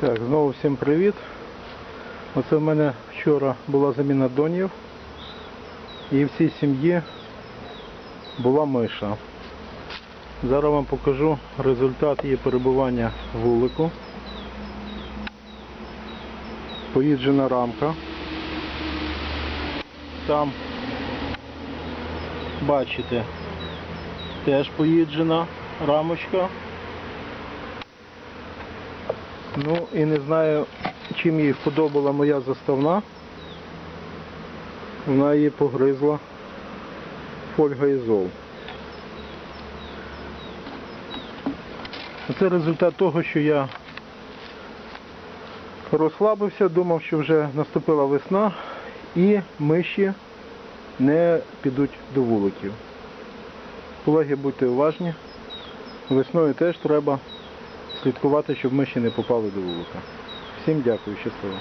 Так, знову всім привіт. Оце в мене вчора була заміна донів. І в цій сім'ї була миша. Зараз вам покажу результат її перебування в вулику. Поїджена рамка. Там бачите, теж поїджена рамочка. Ну і не знаю, чим їй вподобала моя заставна. Вона її погризла фольга ізол. Це результат того, що я розслабився, думав, що вже наступила весна і миші не підуть до вуликів. Колеги, будьте уважні. Весною теж треба слідкувати, щоб миші не попали до вулика. Всім дякую, щасливо.